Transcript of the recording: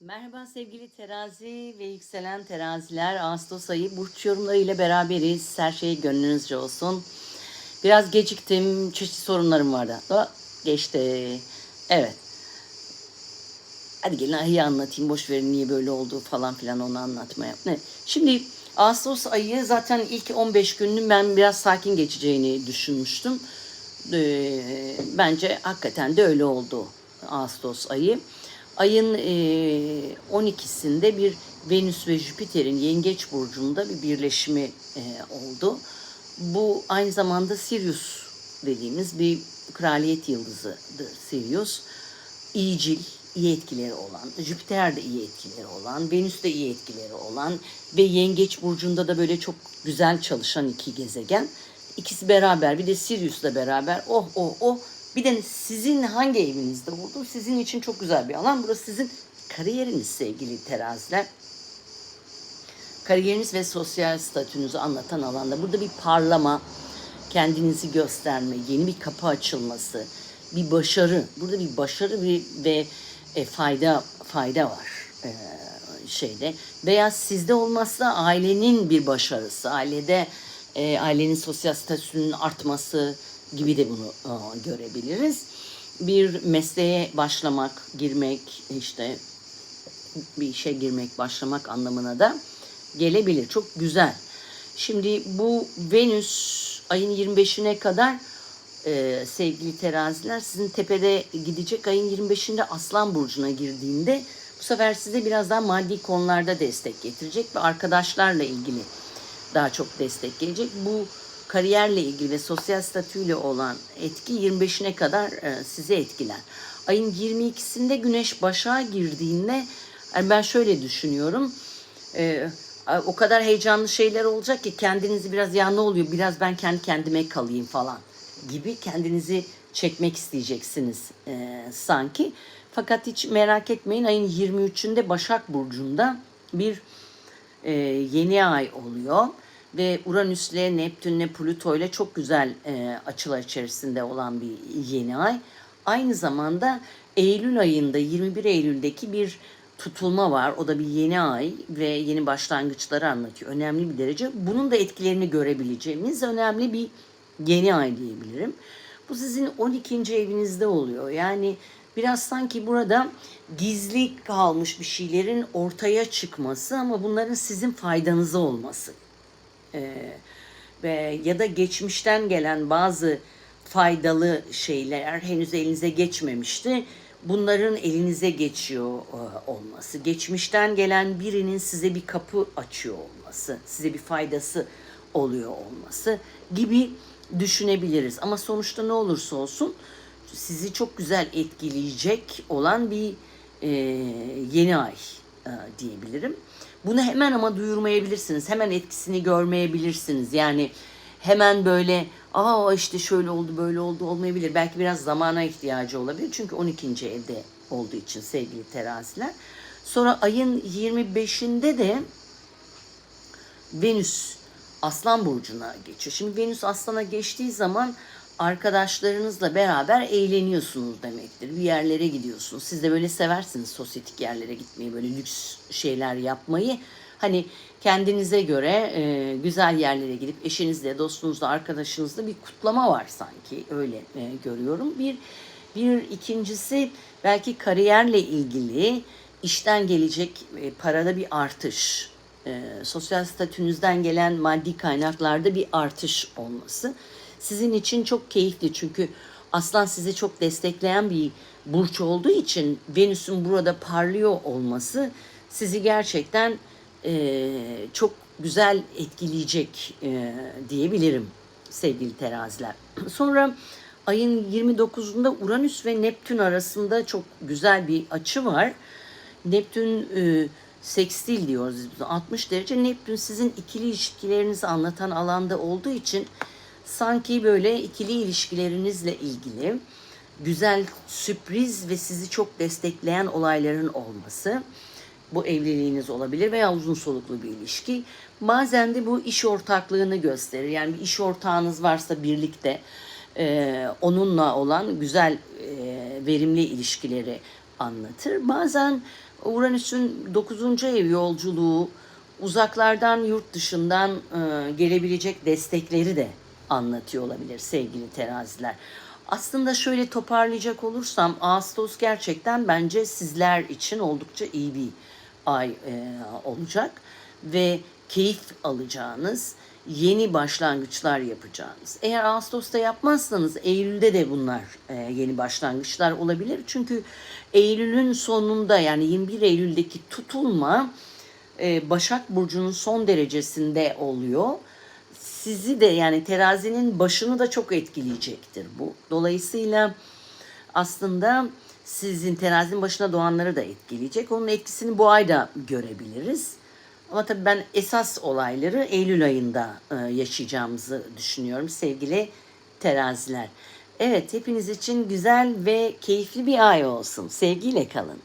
Merhaba sevgili terazi ve yükselen teraziler. Ağustos ayı burç yorumları ile beraberiz. Her şey gönlünüzce olsun. Biraz geciktim. Çeşitli sorunlarım vardı. Da geçti. Evet. Hadi gelin ayı anlatayım. Boş verin niye böyle olduğu falan filan onu anlatmaya. Ne? Şimdi Ağustos ayı zaten ilk 15 gününün ben biraz sakin geçeceğini düşünmüştüm. Ee, bence hakikaten de öyle oldu Ağustos ayı. Ayın e, 12'sinde bir Venüs ve Jüpiter'in Yengeç burcunda bir birleşimi e, oldu. Bu aynı zamanda Sirius dediğimiz bir kraliyet yıldızıdır Sirius. İyicil, iyi etkileri olan, Jüpiter de iyi etkileri olan, Venüs de iyi etkileri olan ve Yengeç burcunda da böyle çok güzel çalışan iki gezegen. İkisi beraber bir de Sirius'la beraber oh oh oh bir de sizin hangi evinizde olduğu sizin için çok güzel bir alan. Burası sizin kariyeriniz sevgili teraziler. Kariyeriniz ve sosyal statünüzü anlatan alanda. Burada bir parlama, kendinizi gösterme, yeni bir kapı açılması, bir başarı. Burada bir başarı bir, ve e, fayda fayda var e, şeyde. Veya sizde olmazsa ailenin bir başarısı, ailede e, ailenin sosyal statüsünün artması gibi de bunu e, görebiliriz. Bir mesleğe başlamak, girmek, işte bir işe girmek, başlamak anlamına da gelebilir. Çok güzel. Şimdi bu Venüs ayın 25'ine kadar e, sevgili teraziler sizin tepede gidecek ayın 25'inde Aslan Burcu'na girdiğinde bu sefer size biraz daha maddi konularda destek getirecek ve arkadaşlarla ilgili daha çok destek gelecek. Bu kariyerle ilgili ve sosyal statüyle olan etki 25'ine kadar e, sizi etkiler. Ayın 22'sinde Güneş Başak'a girdiğinde yani ben şöyle düşünüyorum. E, o kadar heyecanlı şeyler olacak ki kendinizi biraz ya ne oluyor biraz ben kendi kendime kalayım falan gibi kendinizi çekmek isteyeceksiniz e, sanki. Fakat hiç merak etmeyin ayın 23'ünde Başak Burcu'nda bir e, yeni ay oluyor ve Uranüs'le, Neptün'le, Plüto'yla çok güzel e, açılar içerisinde olan bir yeni ay. Aynı zamanda Eylül ayında 21 Eylül'deki bir tutulma var. O da bir yeni ay ve yeni başlangıçları anlatıyor. Önemli bir derece. Bunun da etkilerini görebileceğimiz önemli bir yeni ay diyebilirim. Bu sizin 12. evinizde oluyor. Yani biraz sanki burada gizli kalmış bir şeylerin ortaya çıkması ama bunların sizin faydanıza olması. Ee, ve ya da geçmişten gelen bazı faydalı şeyler henüz elinize geçmemişti. Bunların elinize geçiyor e, olması, geçmişten gelen birinin size bir kapı açıyor olması, size bir faydası oluyor olması gibi düşünebiliriz. Ama sonuçta ne olursa olsun sizi çok güzel etkileyecek olan bir e, yeni ay e, diyebilirim. Bunu hemen ama duyurmayabilirsiniz. Hemen etkisini görmeyebilirsiniz. Yani hemen böyle aa işte şöyle oldu böyle oldu olmayabilir. Belki biraz zamana ihtiyacı olabilir. Çünkü 12. evde olduğu için sevgili teraziler. Sonra ayın 25'inde de Venüs Aslan Burcu'na geçiyor. Şimdi Venüs Aslan'a geçtiği zaman arkadaşlarınızla beraber eğleniyorsunuz demektir. Bir yerlere gidiyorsunuz. Siz de böyle seversiniz sosyetik yerlere gitmeyi, böyle lüks şeyler yapmayı. Hani kendinize göre e, güzel yerlere gidip eşinizle, dostunuzla, arkadaşınızla bir kutlama var sanki. Öyle e, görüyorum. Bir bir ikincisi belki kariyerle ilgili işten gelecek e, parada bir artış. E, sosyal statünüzden gelen maddi kaynaklarda bir artış olması sizin için çok keyifli çünkü aslan sizi çok destekleyen bir burç olduğu için Venüs'ün burada parlıyor olması sizi gerçekten e, çok güzel etkileyecek e, diyebilirim sevgili teraziler. Sonra ayın 29'unda Uranüs ve Neptün arasında çok güzel bir açı var. Neptün e, sekstil diyoruz biz. 60 derece Neptün sizin ikili ilişkilerinizi anlatan alanda olduğu için sanki böyle ikili ilişkilerinizle ilgili güzel sürpriz ve sizi çok destekleyen olayların olması bu evliliğiniz olabilir veya uzun soluklu bir ilişki. Bazen de bu iş ortaklığını gösterir. Yani bir iş ortağınız varsa birlikte e, onunla olan güzel e, verimli ilişkileri anlatır. Bazen Uranüs'ün 9. ev yolculuğu uzaklardan, yurt dışından e, gelebilecek destekleri de anlatıyor olabilir sevgili teraziler. Aslında şöyle toparlayacak olursam Ağustos gerçekten bence sizler için oldukça iyi bir ay e, olacak ve keyif alacağınız, yeni başlangıçlar yapacağınız. Eğer Ağustos'ta yapmazsanız Eylül'de de bunlar e, yeni başlangıçlar olabilir. Çünkü Eylül'ün sonunda yani 21 Eylül'deki tutulma e, Başak Burcu'nun son derecesinde oluyor. Sizi de yani terazinin başını da çok etkileyecektir bu. Dolayısıyla aslında sizin terazinin başına doğanları da etkileyecek. Onun etkisini bu ayda görebiliriz. Ama tabii ben esas olayları Eylül ayında e, yaşayacağımızı düşünüyorum sevgili teraziler. Evet hepiniz için güzel ve keyifli bir ay olsun. Sevgiyle kalın.